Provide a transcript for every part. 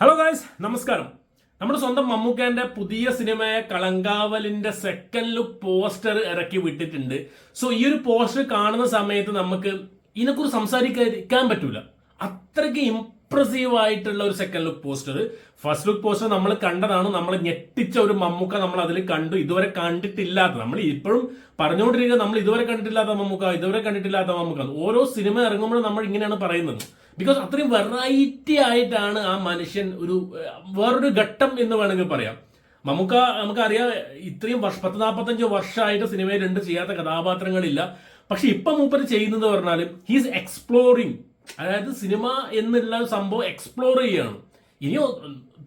Hello guys നമസ്കാരം. നമ്മുടെ സ്വന്തം മമ്മൂക്കാന്റെ പുതിയ സിനിമയായ കളങ്കാവലിന്റെ സെക്കൻഡ് ലുക്ക് പോസ്റ്റർ ഇറക്കി വിട്ടിട്ടുണ്ട്. സോ ഈ ഒരു പോസ്റ്റർ കാണുന്ന സമയത്ത് നമുക്ക് ഇതിനെക്കുറിച്ച് സംസാരിക്കാൻ പറ്റൂല. അത്രയ്ക്ക് ഇംപ്രസീവ് ആയിട്ടുള്ള ഒരു second look poster first look poster നമ്മൾ കണ്ടതാണ് നമ്മൾ ഞെട്ടിച്ച ഒരു മമ്മൂക്ക നമ്മൾ അതിൽ കണ്ടു. ഇതുവരെ കണ്ടിട്ടില്ലാത്ത നമ്മൾ ഇപ്പോഴും പറഞ്ഞുകൊണ്ടിരിക്കുക നമ്മൾ ഇതുവരെ കണ്ടിട്ടില്ലാത്ത മമ്മൂക്ക ഇതുവരെ കണ്ടിട്ടില്ലാത്ത മമ്മൂക്ക. ഓരോ സിനിമ ഇറങ്ങുമ്പോഴും നമ്മൾ ഇങ്ങനെയാണ് പറയുന്നത്. ബിക്കോസ് അത്രയും വെറൈറ്റി ആയിട്ടാണ് ആ മനുഷ്യൻ ഒരു വേറൊരു ഘട്ടം എന്ന് വേണമെങ്കിൽ പറയാം. നമുക്ക് നമുക്കറിയാം ഇത്രയും വർഷം പത്ത് നാൽപ്പത്തഞ്ച് വർഷമായിട്ട് സിനിമയിലുണ്ട് ചെയ്യാത്ത കഥാപാത്രങ്ങളില്ല. പക്ഷെ ഇപ്പൊ മൂപ്പര് ചെയ്യുന്നത് പറഞ്ഞാലും ഹീസ് എക്സ്പ്ലോറിങ് അതായത് സിനിമ എന്നുള്ള സംഭവം എക്സ്പ്ലോർ ചെയ്യാണ്. ഇനി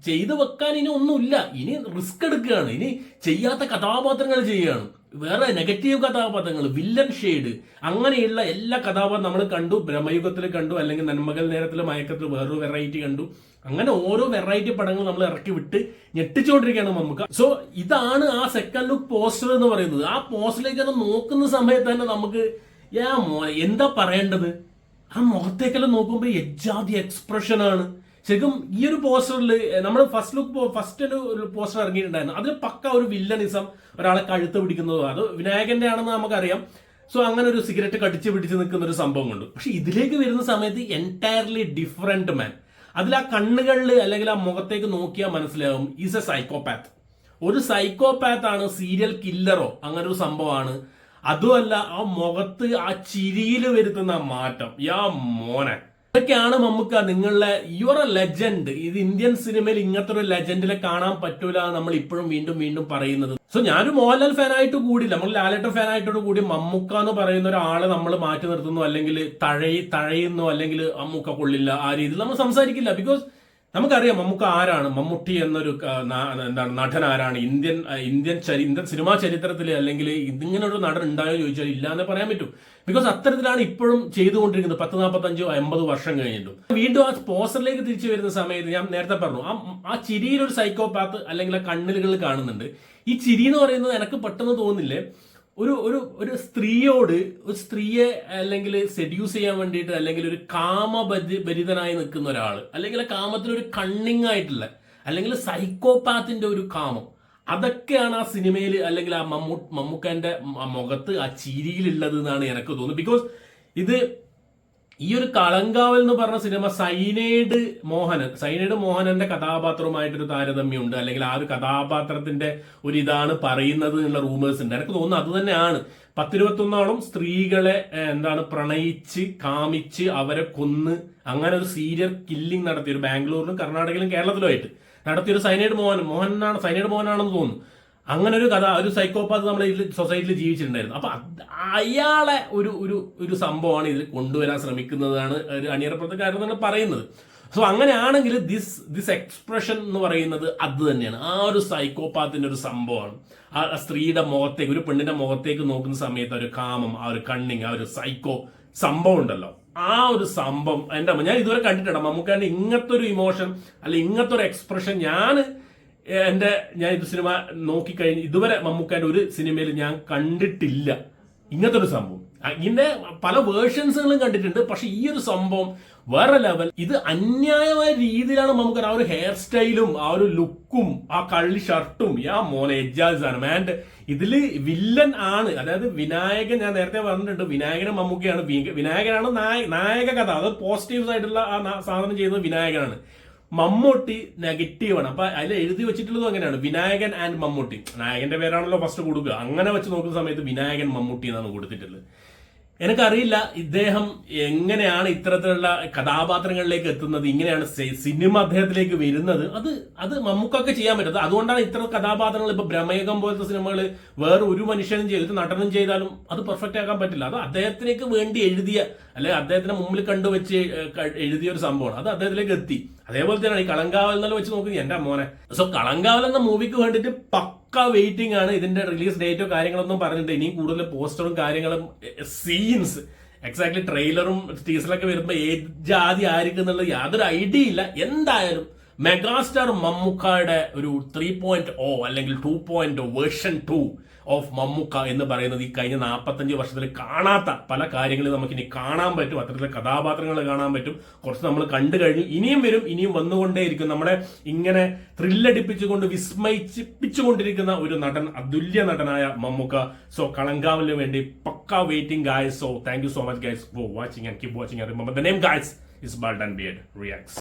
ചെയ്തു വെക്കാൻ ഇനി ഒന്നുമില്ല. ഇനി റിസ്ക് എടുക്കുകയാണ്. ഇനി ചെയ്യാത്ത കഥാപാത്രങ്ങൾ ചെയ്യുകയാണ് വേറെ നെഗറ്റീവ് കഥാപാത്രങ്ങൾ വില്ലൻ ഷെയ്ഡ് അങ്ങനെയുള്ള എല്ലാ കഥാപാത്രം നമ്മൾ കണ്ടു. ബ്രഹ്മയുഗത്തിൽ കണ്ടു. അല്ലെങ്കിൽ നന്മകൾ നേരത്തിൽ മയക്കത്തിൽ വേറൊരു വെറൈറ്റി കണ്ടു. അങ്ങനെ ഓരോ വെറൈറ്റി പടങ്ങൾ നമ്മൾ ഇറക്കി വിട്ട് ഞെട്ടിച്ചുകൊണ്ടിരിക്കുകയാണ് നമുക്ക് സോ ഇതാണ് ആ സെക്കൻഡ് ലുക്ക് പോസ്റ്റർ എന്ന് പറയുന്നത്. ആ പോസ്റ്ററിലേക്ക് അത് നോക്കുന്ന സമയത്ത് തന്നെ നമുക്ക് ഏ എന്താ പറയേണ്ടത്? ആ മുഖത്തേക്കെല്ലാം നോക്കുമ്പോൾ എജ്ജാതി എക്സ്പ്രഷൻ ആണ്. ശരിക്കും ഈ ഒരു പോസ്റ്ററിൽ നമ്മൾ ഫസ്റ്റ് ലുക്ക് ഫസ്റ്റ് ഒരു പോസ്റ്റർ ഇറങ്ങിയിട്ടുണ്ടായിരുന്നു. അതിൽ പക്ക ഒരു വില്ലനിസം ഒരാളെ കഴുത്ത് പിടിക്കുന്നതോ. അത് വിനായകന്റെ ആണെന്ന് നമുക്കറിയാം. സോ അങ്ങനെ ഒരു സിഗരറ്റ് കടിച്ച് പിടിച്ച് നിൽക്കുന്ന ഒരു സംഭവം ഉണ്ട് പക്ഷെ ഇതിലേക്ക് വരുന്ന സമയത്ത് എന്റയർലി ഡിഫറെന്റ് മാൻ അതിൽ ആ കണ്ണുകളിൽ അല്ലെങ്കിൽ ആ മുഖത്തേക്ക് നോക്കിയാൽ മനസ്സിലാവും ഈസ് എ സൈക്കോപാത്ത് ഒരു സൈക്കോപാത്ത് ആണ് സീരിയൽ കില്ലറോ അങ്ങനെ ഒരു സംഭവമാണ്. അതുമല്ല ആ മുഖത്ത് ആ ചിരിയിൽ വരുത്തുന്ന മാറ്റം. യാ മോനെ. ഇതൊക്കെയാണ് നമുക്ക് നിങ്ങളുടെ യുവർ എ ലെജൻഡ് ഇത് ഇന്ത്യൻ സിനിമയിൽ ഇങ്ങനത്തെ ഒരു ലെജൻഡിനെ കാണാൻ പറ്റൂല നമ്മൾ ഇപ്പോഴും വീണ്ടും വീണ്ടും പറയുന്നത്. സോ ഞാനൊരു മോഹൻലാൽ ഫാനായിട്ട് കൂടില്ല നമ്മൾ ലാലേട്ട ഫാനായിട്ടോട് കൂടി മമ്മൂക്ക എന്ന് പറയുന്ന ഒരാളെ നമ്മൾ മാറ്റി നിർത്തുന്നു അല്ലെങ്കിൽ തഴയി തഴയുന്നു അല്ലെങ്കിൽ അമ്മൂക്ക കൊള്ളില്ല ആ രീതിയിൽ നമ്മൾ സംസാരിക്കില്ല. ബിക്കോസ് നമുക്കറിയാം മമ്മൂക്ക ആരാണ്? മമ്മൂട്ടി എന്നൊരു എന്താണ് നടൻ ആരാണ്? ഇന്ത്യൻ ഇന്ത്യൻ ഇന്ത്യൻ സിനിമാ ചരിത്രത്തിൽ അല്ലെങ്കിൽ ഇതിങ്ങനൊരു നടൻ ഉണ്ടായോ ചോദിച്ചാൽ ഇല്ല എന്ന് പറയാൻ പറ്റും. ബിക്കോസ് അത്തരത്തിലാണ് ഇപ്പോഴും ചെയ്തുകൊണ്ടിരിക്കുന്നത്. പത്ത് നാൽപ്പത്തഞ്ചോ അമ്പത് വർഷം കഴിഞ്ഞിട്ടും. വീണ്ടും ആ പോസ്റ്ററിലേക്ക് തിരിച്ചു വരുന്ന സമയത്ത് ഞാൻ നേരത്തെ പറഞ്ഞു ആ ആ ചിരിയിൽ ഒരു സൈക്കോപാത്ത് അല്ലെങ്കിൽ ആ കണ്ണിലുകൾ കാണുന്നുണ്ട്. ഈ ചിരി എന്ന് പറയുന്നത് എനിക്ക് പെട്ടെന്ന് തോന്നില്ലേ? ഒരു ഒരു ഒരു സ്ത്രീയോട് ഒരു സ്ത്രീയെ അല്ലെങ്കിൽ സെഡ്യൂസ് ചെയ്യാൻ വേണ്ടിയിട്ട് അല്ലെങ്കിൽ ഒരു കാമബരി ഭരിതനായി നിൽക്കുന്ന ഒരാൾ അല്ലെങ്കിൽ കാമത്തിനൊരു കണ്ണിങ് ആയിട്ടുള്ള അല്ലെങ്കിൽ സൈക്കോപാത്തിന്റെ ഒരു കാമം അതൊക്കെയാണ് ആ സിനിമയിൽ അല്ലെങ്കിൽ ആ മമ്മൂ മമ്മൂക്കാന്റെ മുഖത്ത് ആ ചിരിയിലുള്ളത് എന്നാണ് എനിക്ക് തോന്നുന്നത്. ബിക്കോസ് ഇത് ഈ ഒരു കളങ്കാവൽ എന്ന് പറഞ്ഞ സിനിമ സൈനേഡ് മോഹനൻ സൈനേഡ് മോഹനന്റെ കഥാപാത്രവുമായിട്ടൊരു താരതമ്യമുണ്ട്. അല്ലെങ്കിൽ ആ ഒരു കഥാപാത്രത്തിന്റെ ഒരു ഇതാണ് പറയുന്നത് എന്നുള്ള റൂമേഴ്സ് ഉണ്ട്. എനിക്ക് തോന്നുന്നു അത് തന്നെയാണ്. പത്തിരുപത്തൊന്നോളം സ്ത്രീകളെ എന്താണ് പ്രണയിച്ച് കാമിച്ച് അവരെ കൊന്ന് അങ്ങനെ ഒരു സീരിയൽ കില്ലിംഗ് നടത്തിയൊരു ബാംഗ്ലൂരിലും കർണാടകയിലും കേരളത്തിലുമായിട്ട് നടത്തിയൊരു സൈനേഡ് മോഹൻ മോഹനാണ് സൈനേഡ് മോഹനാണെന്ന് തോന്നുന്നു. അങ്ങനെ ഒരു കഥ ഒരു സൈക്കോപാത്ത് നമ്മുടെ സൊസൈറ്റിയിൽ ജീവിച്ചിട്ടുണ്ടായിരുന്നു. അപ്പൊ അയാളെ ഒരു ഒരു ഒരു സംഭവമാണ് ഇതിൽ കൊണ്ടുവരാൻ ശ്രമിക്കുന്നതാണ് ഒരു അണിയറപ്പുറത്തുകാരൻ എന്നാണ് പറയുന്നത്. സോ അങ്ങനെയാണെങ്കിൽ ദിസ് ദിസ് എക്സ്പ്രഷൻ എന്ന് പറയുന്നത് അത് തന്നെയാണ്. ആ ഒരു സൈക്കോപാത്തിന്റെ ഒരു സംഭവമാണ്. ആ സ്ത്രീയുടെ മുഖത്തേക്ക് ഒരു പെണ്ണിന്റെ മുഖത്തേക്ക് നോക്കുന്ന സമയത്ത് ആ ഒരു കാമം ആ ഒരു കണ്ണിങ് ആ ഒരു സൈക്കോ സംഭവം ഉണ്ടല്ലോ. ആ ഒരു സംഭവം എന്റെ ഞാൻ ഇതുവരെ കണ്ടിട്ടുണ്ട് മമ്മൂക്കാന്റെ ഇങ്ങനത്തെ ഒരു ഇമോഷൻ അല്ലെ ഇങ്ങനത്തെ ഒരു എക്സ്പ്രഷൻ ഞാൻ എന്റെ ഞാൻ ഇത് സിനിമ നോക്കിക്കഴിഞ്ഞ് ഇതുവരെ മമ്മൂക്കാന്റെ ഒരു സിനിമയിൽ ഞാൻ കണ്ടിട്ടില്ല. ഇങ്ങനത്തെ ഒരു സംഭവം. ഇതിന്റെ പല വേർഷൻസുകളും കണ്ടിട്ടുണ്ട്. പക്ഷെ ഈ ഒരു സംഭവം വേറെ ലെവൽ. ഇത് അന്യായമായ രീതിയിലാണ് നമുക്ക് ആ ഒരു ഹെയർ സ്റ്റൈലും ആ ഒരു ലുക്കും ആ കള്ളി ഷർട്ടും യാ മോനെ എജാസാണ് ആൻഡ് ഇതിൽ വില്ലൻ ആണ്. അതായത് വിനായകൻ ഞാൻ നേരത്തെ പറഞ്ഞിട്ടുണ്ട് വിനായകനും മമ്മൂക്കയാണ് വിനായകനാണ് നായ- നായക കഥ. അത് പോസിറ്റീവ്സ് ആയിട്ടുള്ള ആ സാധനം ചെയ്യുന്നത് വിനായകനാണ്. മമ്മൂട്ടി നെഗറ്റീവാണ് അപ്പൊ അതിൽ എഴുതി വെച്ചിട്ടുള്ളത് അങ്ങനെയാണ്. വിനായകൻ ആൻഡ് മമ്മൂട്ടി. നായകന്റെ പേരാണല്ലോ ഫസ്റ്റ് കൊടുക്കുക. അങ്ങനെ വെച്ച് നോക്കുന്ന സമയത്ത് വിനായകൻ മമ്മൂട്ടി എന്നാണ് കൊടുത്തിട്ടുള്ളത്. എനിക്കറിയില്ല ഇദ്ദേഹം എങ്ങനെയാണ് ഇത്തരത്തിലുള്ള കഥാപാത്രങ്ങളിലേക്ക് എത്തുന്നത് ഇങ്ങനെയാണ് സിനിമ അദ്ദേഹത്തിലേക്ക് വരുന്നത്. അത് അത് നമുക്കൊക്കെ ചെയ്യാൻ പറ്റുന്നത് അതുകൊണ്ടാണ് ഇത്തരം കഥാപാത്രങ്ങൾ ഇപ്പൊ ബ്രഹ്മയുഗം പോലത്തെ സിനിമകൾ വേറെ ഒരു മനുഷ്യനും ചെയ്ത് നടനം ചെയ്താലും അത് പെർഫെക്റ്റ് ആക്കാൻ പറ്റില്ല. അത് അദ്ദേഹത്തിലേക്ക് വേണ്ടി എഴുതിയ അല്ലെ അദ്ദേഹത്തിന്റെ മുമ്പിൽ കണ്ടുവച്ച് എഴുതിയ ഒരു സംഭവമാണ്. അത് അദ്ദേഹത്തിലേക്ക് എത്തി. അതേപോലെ തന്നെയാണ് ഈ കളങ്കാവൽ എന്നുള്ള വെച്ച് നോക്കുന്നത് എന്റെ മോനെ. സോ കളങ്കാവൽ എന്ന മൂവിക്ക് വേണ്ടിയിട്ട് പക്ക വെയിറ്റിംഗ് ആണ്. ഇതിന്റെ റിലീസ് ഡേറ്റോ കാര്യങ്ങളൊന്നും പറഞ്ഞിട്ട് ഇനിയും കൂടുതൽ പോസ്റ്ററും കാര്യങ്ങളും സീൻസ് എക്സാക്ട്ലി ട്രെയിലറും ടീസറൊക്കെ വരുമ്പോൾ ഏത് ജാതി ആയിരിക്കും എന്നുള്ള യാതൊരു ഐഡിയ ഇല്ല. എന്തായാലും മെഗാസ്റ്റാർ മമ്മൂക്കായുടെ ഒരു ത്രീ പോയിന്റ് ഓ അല്ലെങ്കിൽ two point version two of Mammukka എന്ന് പറയുന്നത് ഈ കഴിഞ്ഞ നാൽപ്പത്തഞ്ച് വർഷത്തിൽ കാണാത്ത പല കാര്യങ്ങളും നമുക്ക് ഇനി കാണാൻ പറ്റും. അത്തരത്തിലെ കഥാപാത്രങ്ങൾ കാണാൻ പറ്റും. കുറച്ച് നമ്മൾ കണ്ടു കഴിഞ്ഞു ഇനിയും വരും. ഇനിയും വന്നുകൊണ്ടേയിരിക്കും. നമ്മുടെ ഇങ്ങനെ ത്രില്ലടിപ്പിച്ചുകൊണ്ട് വിസ്മയിപ്പിച്ചുകൊണ്ടിരിക്കുന്ന ഒരു നടൻ അതുല്യ നടനായ മമ്മുക്ക. സോ കളങ്കാവിന് വേണ്ടി പക്ക waiting guys so thank you so much guys for watching and keep watching the name guys is Bald and Beard Reacts